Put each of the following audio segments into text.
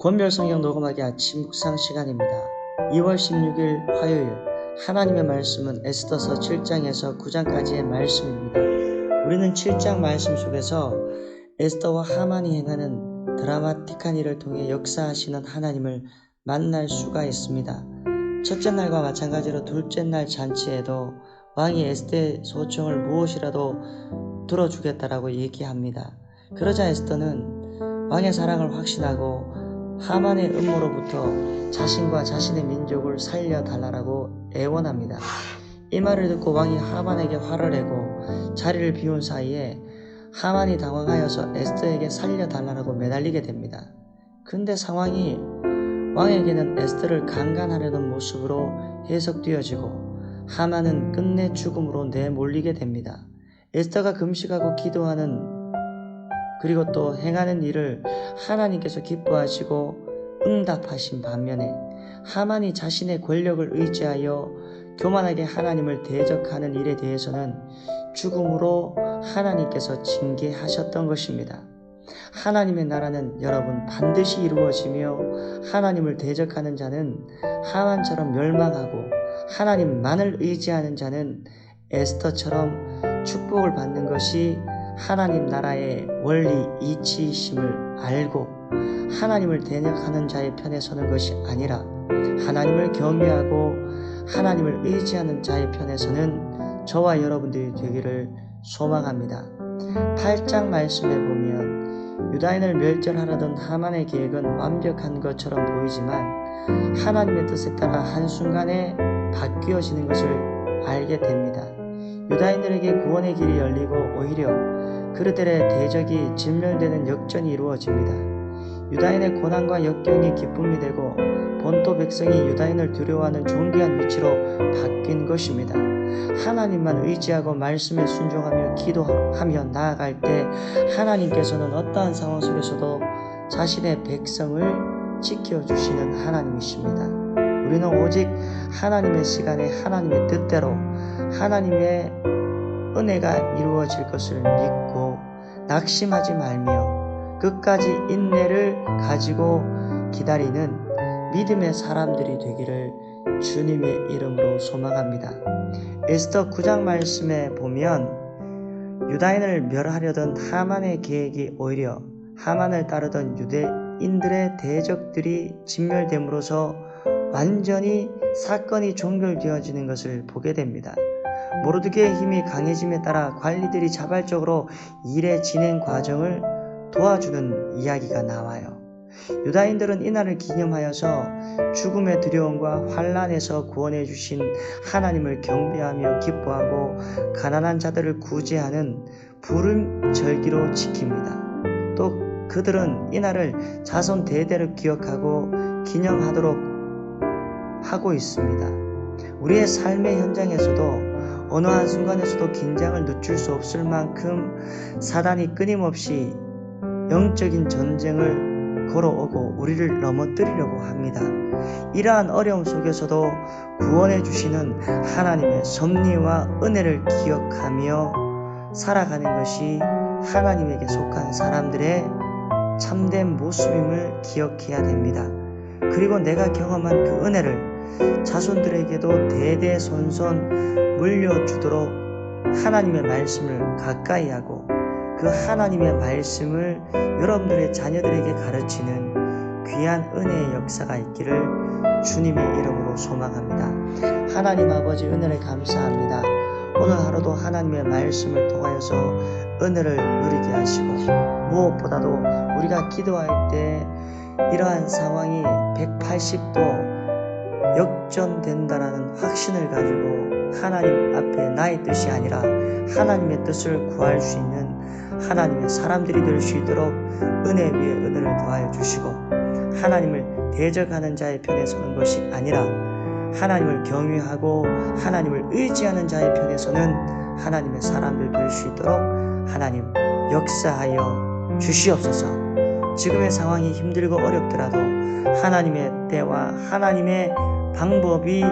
권별 성경 녹음하기 아침 묵상 시간입니다. 2월 16일 화요일 하나님의 말씀은 에스더서 7장에서 9장까지의 말씀입니다. 우리는 7장 말씀 속에서 에스더와 하만이 행하는 드라마틱한 일을 통해 역사하시는 하나님을 만날 수가 있습니다. 첫째 날과 마찬가지로 둘째 날 잔치에도 왕이 에스더의 소청을 무엇이라도 들어주겠다라고 얘기합니다. 그러자 에스더는 왕의 사랑을 확신하고 하만의 음모로부터 자신과 자신의 민족을 살려달라고 애원합니다. 이 말을 듣고 왕이 하만에게 화를 내고 자리를 비운 사이에 하만이 당황하여서 에스더에게 살려달라고 매달리게 됩니다. 근데 상황이 왕에게는 에스더를 강간하려는 모습으로 해석되어지고 하만은 끝내 죽음으로 내몰리게 됩니다. 에스더가 금식하고 기도하는 그리고 또 행하는 일을 하나님께서 기뻐하시고 응답하신 반면에 하만이 자신의 권력을 의지하여 교만하게 하나님을 대적하는 일에 대해서는 죽음으로 하나님께서 징계하셨던 것입니다. 하나님의 나라는 여러분 반드시 이루어지며 하나님을 대적하는 자는 하만처럼 멸망하고 하나님만을 의지하는 자는 에스터처럼 축복을 받는 것이 하나님 나라의 원리 이치이심을 알고 하나님을 대적하는 자의 편에 서는 것이 아니라 하나님을 경외하고 하나님을 의지하는 자의 편에 서는 저와 여러분들이 되기를 소망합니다. 8장 말씀에 보면 유다인을 멸절하려던 하만의 계획은 완벽한 것처럼 보이지만 하나님의 뜻에 따라 한순간에 바뀌어지는 것을 알게 됩니다. 유다인들에게 구원의 길이 열리고 오히려 그들의 대적이 진멸되는 역전이 이루어집니다. 유다인의 고난과 역경이 기쁨이 되고 본토 백성이 유다인을 두려워하는 존귀한 위치로 바뀐 것입니다. 하나님만 의지하고 말씀에 순종하며 기도하며 나아갈 때 하나님께서는 어떠한 상황 속에서도 자신의 백성을 지켜주시는 하나님이십니다. 우리는 오직 하나님의 시간에 하나님의 뜻대로 하나님의 은혜가 이루어질 것을 믿고 낙심하지 말며 끝까지 인내를 가지고 기다리는 믿음의 사람들이 되기를 주님의 이름으로 소망합니다. 에스더 9장 말씀에 보면 유다인을 멸하려던 하만의 계획이 오히려 하만을 따르던 유대인들의 대적들이 진멸됨으로써 완전히 사건이 종결되어지는 것을 보게 됩니다. 모르드게의 힘이 강해짐에 따라 관리들이 자발적으로 일의 진행 과정을 도와주는 이야기가 나와요. 유다인들은 이날을 기념하여서 죽음의 두려움과 환란에서 구원해 주신 하나님을 경배하며 기뻐하고 가난한 자들을 구제하는 부름 절기로 지킵니다. 또 그들은 이날을 자손 대대로 기억하고 기념하도록 하고 있습니다. 우리의 삶의 현장에서도 어느 한순간에서도 긴장을 늦출 수 없을 만큼 사단이 끊임없이 영적인 전쟁을 걸어오고 우리를 넘어뜨리려고 합니다. 이러한 어려움 속에서도 구원해 주시는 하나님의 섭리와 은혜를 기억하며 살아가는 것이 하나님에게 속한 사람들의 참된 모습임을 기억해야 됩니다. 그리고 내가 경험한 그 은혜를 자손들에게도 대대손손 물려주도록 하나님의 말씀을 가까이 하고 그 하나님의 말씀을 여러분들의 자녀들에게 가르치는 귀한 은혜의 역사가 있기를 주님의 이름으로 소망합니다. 하나님 아버지 은혜를 감사합니다. 오늘 하루도 하나님의 말씀을 통하여서 은혜를 누리게 하시고 무엇보다도 우리가 기도할 때 이러한 상황이 180도 역전된다라는 확신을 가지고 하나님 앞에 나의 뜻이 아니라 하나님의 뜻을 구할 수 있는 하나님의 사람들이 될 수 있도록 은혜 위에 은혜를 더하여 주시고 하나님을 대적하는 자의 편에 서는 것이 아니라 하나님을 경외하고 하나님을 의지하는 자의 편에 서는 하나님의 사람들 될 수 있도록 하나님 역사하여 주시옵소서. 지금의 상황이 힘들고 어렵더라도 하나님의 때와 하나님의 방법이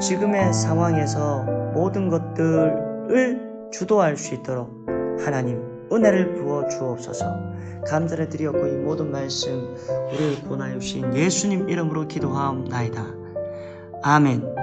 지금의 상황에서 모든 것들을 주도할 수 있도록 하나님 은혜를 부어 주옵소서. 감사를 드리었고 이 모든 말씀 우리를 권하여 주신 예수님 이름으로 기도하옵나이다. 아멘.